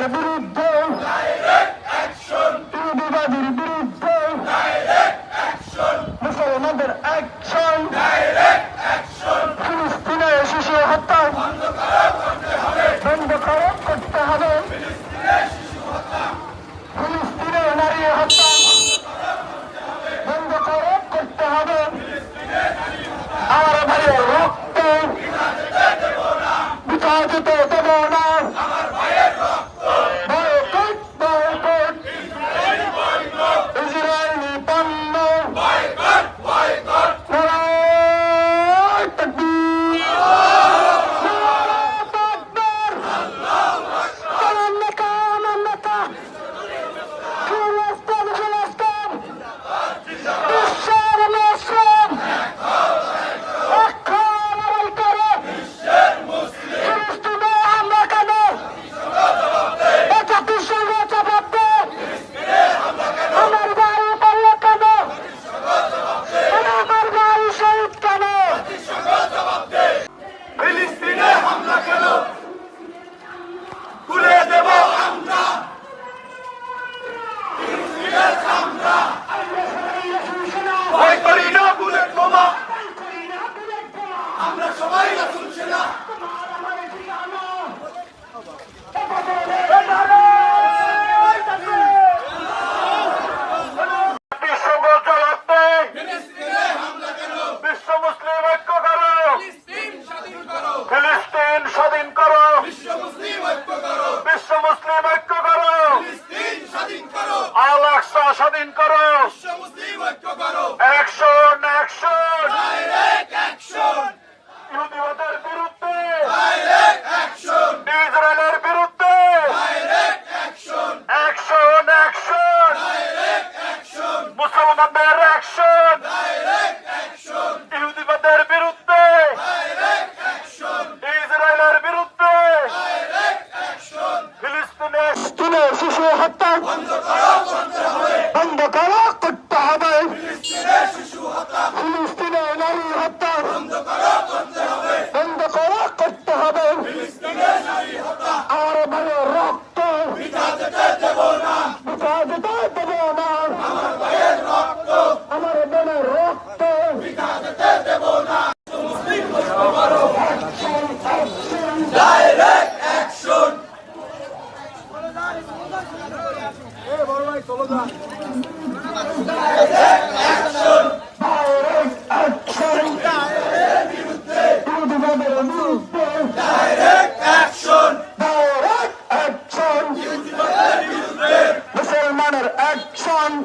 বিবাদের বিরুদ্ধে। তিনি বিবাদের বিরুদ্ধে। মুসলমানদের অ্যাকশন ফিলিস্তিনে শিশু হত্যা। বন্ধ করতে হবে। ফিলিস্তিনে নারী হত্যা। বন্ধ করতে হবে। আমার ভাইয়ের রক্ত। বিতাড়িত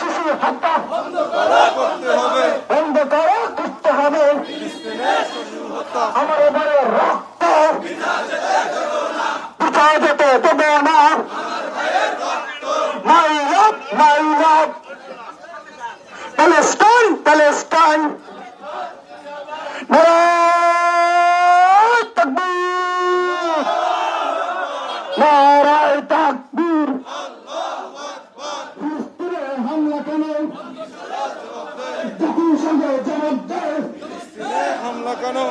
শিশু হত্যা বন্ধ করা করতে হবে আমার এবারে রক্ত পিতা যেতে দেবে না মাই লাভ মাই লাভ প্যালেস্টাইন প্যালেস্টাইন নারায় তাকবীর নারায় জাতিসংঘে